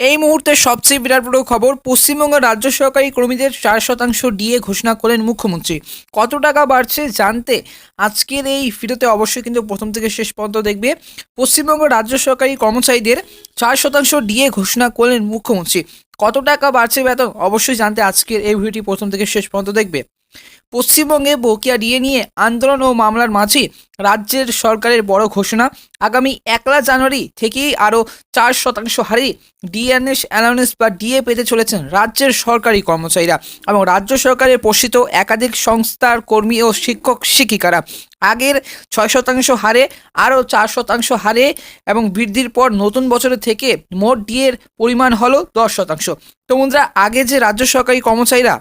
এই মুহূর্তে সবচেয়ে বিরাট বড় খবর পশ্চিমবঙ্গের রাজ্য সরকারি কর্মীদের চার শতাংশ ডিএ ঘোষণা করলেন মুখ্যমন্ত্রী। কত টাকা বাড়ছে জানতে আজকের এই ভিডিওতে অবশ্যই কিন্তু প্রথম থেকে শেষ পর্যন্ত দেখবে। পশ্চিমবঙ্গের রাজ্য সরকারি কর্মচারীদের চার শতাংশ ডিএ ঘোষণা করলেন মুখ্যমন্ত্রী। কত টাকা বাড়ছে বেতন অবশ্যই জানতে আজকের এই ভিডিওটি প্রথম থেকে শেষ পর্যন্ত দেখবে। পশ্চিমবঙ্গে বকেয়া ডিএ নিয়ে আন্দোলন ও মামলার মাঝে রাজ্যের সরকারের বড় ঘোষণা। আগামী একলা জানুয়ারি থেকেই আরও চার শতাংশ হারে ডিএনএস অ্যালাউন্স বা ডিএ পেতে চলেছেন রাজ্যের সরকারি কর্মচারীরা এবং রাজ্য সরকারের পোষিত একাধিক সংস্থার কর্মী ও শিক্ষক শিক্ষিকারা। আগের ছয় শতাংশ হারে, আরও চার শতাংশ হারে এবং বৃদ্ধির পর নতুন বছরের থেকে মোট ডিএর পরিমাণ হলো দশ শতাংশ। তো বন্ধুরা, আগে যে রাজ্য সরকারি কর্মচারীরা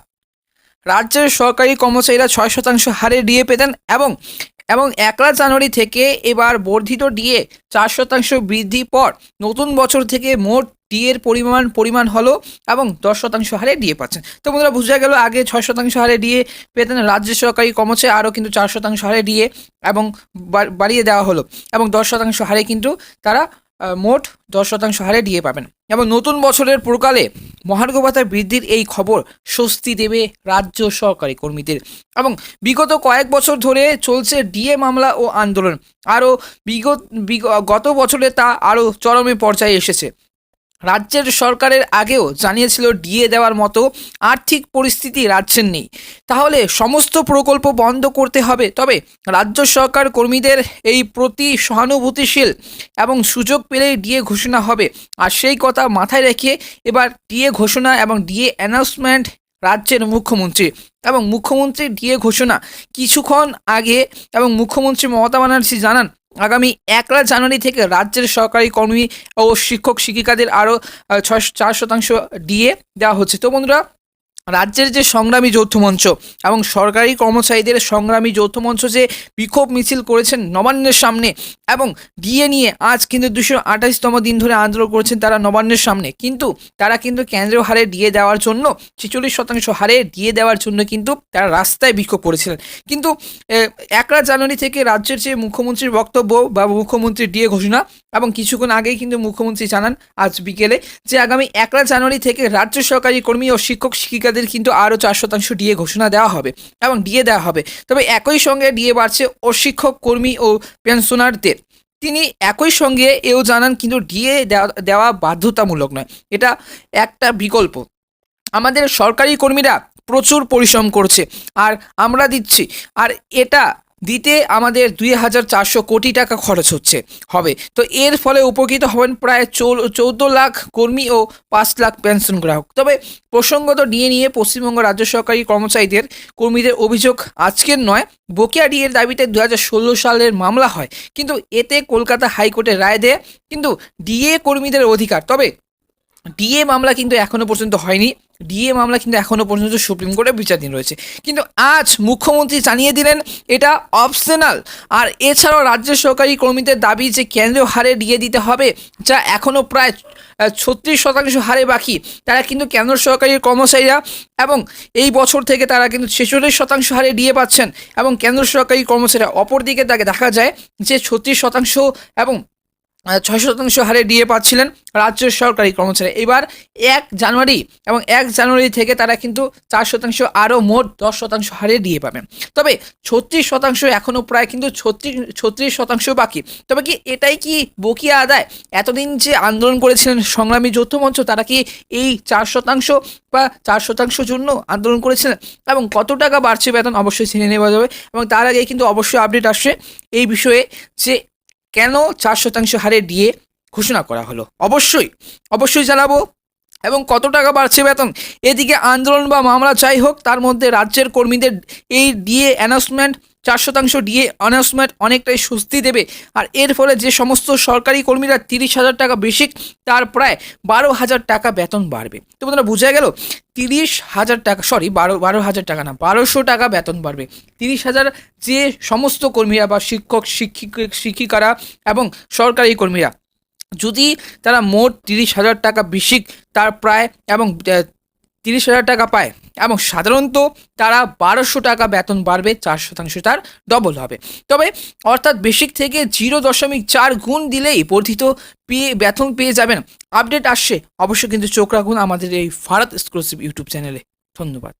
রাজ্যের সরকারি কর্মচারীরা ছয় শতাংশ হারে ডিএ পেতেন এবং এবং একলা জানুয়ারি থেকে এবার বর্ধিত ডিএ চার শতাংশ বৃদ্ধি পর নতুন বছর থেকে মোট ডিএর পরিমাণ পরিমাণ হলো এবং দশ শতাংশ হারে ডিএ পাচ্ছেন। তো বন্ধুরা, বোঝা গেল আগে ছয় শতাংশ হারে ডিএ পেতেন রাজ্য সরকারি কর্মচারী, আরও কিন্তু চার শতাংশ হারে ডিএ এবং বাড়িয়ে দেওয়া হলো এবং দশ শতাংশ হারে কিন্তু তারা মোট দশ শতাংশ হারে ডিএ পাবেন। এবং নতুন বছরের প্রকালে মহার্ঘ ভাতা বৃদ্ধির এই খবর স্বস্তি দেবে রাজ্য সরকারি কর্মীদের। এবং বিগত কয়েক বছর ধরে চলছে ডিএ মামলা ও আন্দোলন। আরও বিগত, বিগ- গত বছরে তা আরও চরমে পর্যায়ে এসেছে। রাজ্যের সরকারের আগেও জানিয়েছিল ডিএ দেওয়ার মতো আর্থিক পরিস্থিতি রাজ্যের নেই। তাহলে সমস্ত প্রকল্প বন্ধ করতে হবে। তবে রাজ্য সরকার কর্মীদের এই প্রতি সহানুভূতিশীল এবং সুযোগ পেলেই ডিএ ঘোষণা হবে। আর সেই কথা মাথায় রেখে এবার ডিএ ঘোষণা এবং ডিএ অ্যানাউন্সমেন্ট রাজ্যের মুখ্যমন্ত্রী এবং মুখ্যমন্ত্রী ডিএ ঘোষণা কিছুক্ষণ আগে এবং মুখ্যমন্ত্রী মমতা ব্যানার্জি জানান আগামী একলা জানুয়ারি থেকে রাজ্যের সরকারি কর্মী ও শিক্ষক শিক্ষিকাদের আরও ছয়, চার শতাংশ ডিএ দেওয়া হচ্ছে। তো বন্ধুরা রাজ্যের যে সংগ্রামী যৌথ মঞ্চ এবং সরকারি কর্মচারীদের সংগ্রামী যৌথ মঞ্চ যে বিক্ষোভ মিছিল করেছেন নবান্নের সামনে এবং ডিএ নিয়ে আজ কিন্তু দুশো আঠাশতম দিন ধরে আন্দোলন করেছেন তারা নবান্নের সামনে। কিন্তু তারা কিন্তু কেন্দ্রীয় হারে ডিএ দেওয়ার জন্য, ছেচল্লিশ শতাংশ হারে ডিএ দেওয়ার জন্য কিন্তু তারা রাস্তায় বিক্ষোভ করেছিলেন। কিন্তু একরা জানুয়ারি থেকে রাজ্যের যে মুখ্যমন্ত্রীর বক্তব্য বা মুখ্যমন্ত্রীর ডিএ ঘোষণা এবং কিছুক্ষণ আগেই কিন্তু মুখ্যমন্ত্রী জানান আজ বিকেলে যে আগামী একরা জানুয়ারি থেকে রাজ্য সরকারি কর্মী ও শিক্ষক শিক্ষিকাদের কিন্তু আরও চার শতাংশ ডিএ ঘোষণা দেওয়া হবে এবং ডিএ দেওয়া হবে। তবে একই সঙ্গে ডিএ বাড়ছে অশিক্ষক, কর্মী ও পেনশনারদের। তিনি একই সঙ্গে এও জানান কিন্তু ডিএ দেওয়া বাধ্যতামূলক নয়। এটা একটা বিকল্প। আমাদের সরকারি কর্মীরা প্রচুর পরিশ্রম করছে। আর আমরা দিচ্ছি। আর এটা দিতে আমাদের দুই হাজার চারশো কোটি টাকা খরচ হচ্ছে। হবে। তো এর ফলে উপকৃত হবেন প্রায় চৌদ্দ লাখ কর্মী ও পাঁচ লাখ পেনশন গ্রাহক। তবে প্রসঙ্গত ডিএ নিয়ে পশ্চিমবঙ্গ রাজ্য সরকারি কর্মচারীদের কর্মীদের অভিযোগ আজকের নয়। বকেয়া ডিএর দাবিতে দু হাজার ষোলো সালের মামলা হয়। কিন্তু এতে কলকাতা হাইকোর্টের রায় দেয়। কিন্তু ডিএ কর্মীদের অধিকার। তবে ডিএ মামলা কিন্তু এখনও পর্যন্ত হয়নি। ডিএ মামলা কিন্তু এখনও পর্যন্ত সুপ্রিম কোর্টে বিচারাধীন রয়েছে। কিন্তু আজ মুখ্যমন্ত্রী জানিয়ে দিলেন, এটা অপশনাল আর এছাড়াও রাজ্য সরকারি কর্মীদের দাবি যে কেন্দ্রীয় হারে ডিএ দিতে হবে, যা এখনও প্রায় ছত্রিশ শতাংশ হারে বাকি। তারা কিন্তু কেন্দ্র সরকারি কর্মচারীরা এবং এই বছর থেকে তারা কিন্তু ছেচল্লিশ শতাংশ হারে ডিএ পাচ্ছেন এবং কেন্দ্র সরকারি কর্মচারীরা অপরদিকে তাকে দেখা যায় যে ছত্রিশ শতাংশ এবং ছয় শতাংশ হারে ডিএ পাচ্ছিলেন রাজ্যের সরকারি কর্মচারী। এবার এক জানুয়ারি এবং এক জানুয়ারি থেকে তারা কিন্তু চার শতাংশ আরও মোট দশ শতাংশ হারে ডিএ পাবেন তবে ছত্রিশ শতাংশ এখনও প্রায় কিন্তু ছত্রিশ ছত্রিশ শতাংশ বাকি। তবে কি এটাই কি বকিয়া আদায়? এতদিন যে আন্দোলন করেছিলেন সংগ্রামী যৌথ মঞ্চ, তারা কি এই চার শতাংশ বা চার শতাংশ জন্য আন্দোলন করেছিলেন? এবং কত টাকা বাড়ছে বেতন? অবশ্যই জেনে নেওয়া যাবে। এবং তার আগে কিন্তু অবশ্যই আপডেট আসছে এই বিষয়ে যে কেন চার শতাংশ হারে ডিএ ঘোষণা করা হলো? অবশ্যই অবশ্যই জানাব। এবং কত টাকা বাড়ছে বেতন? এদিকে আন্দোলন বা মামলা যাই হোক, তার মধ্যে রাজ্যের কর্মীদের এই ডিএ অ্যানাউন্সমেন্ট চার শতাংশ ডিএ অ্যানাউন্সমেন্ট অনেকটাই স্বস্তি দেবে। আর এর ফলে যে সমস্ত সরকারি কর্মীরা তিরিশ হাজার টাকা বেশি, তার প্রায় বারো হাজার টাকা বেতন বাড়বে। তো বন্ধুরা বোঝা গেল, তিরিশ হাজার টাকা সরি বারো বারো হাজার টাকা না, বারোশো টাকা বেতন বাড়বে। তিরিশ হাজার যে সমস্ত কর্মীরা বা শিক্ষক, শিক্ষিক, শিক্ষিকারা এবং সরকারি কর্মীরা, যদি তারা মোট তিরিশ হাজার টাকা বেশি, তার প্রায় এবং তিরিশ হাজার টাকা পায় এবং সাধারণত তারা বারোশো টাকা বেতন বাড়বে, চার শতাংশ তার ডবল হবে। তবে অর্থাৎ বেসিক থেকে জিরো দশমিক চার গুণ দিলেই বর্ধিত পেয়ে, বেতন পেয়ে যাবেন। আপডেট আসছে, অবশ্যই কিন্তু চোখ রাখুন আমাদের এই ভারত এক্সক্লুসিভ ইউটিউব চ্যানেলে। ধন্যবাদ।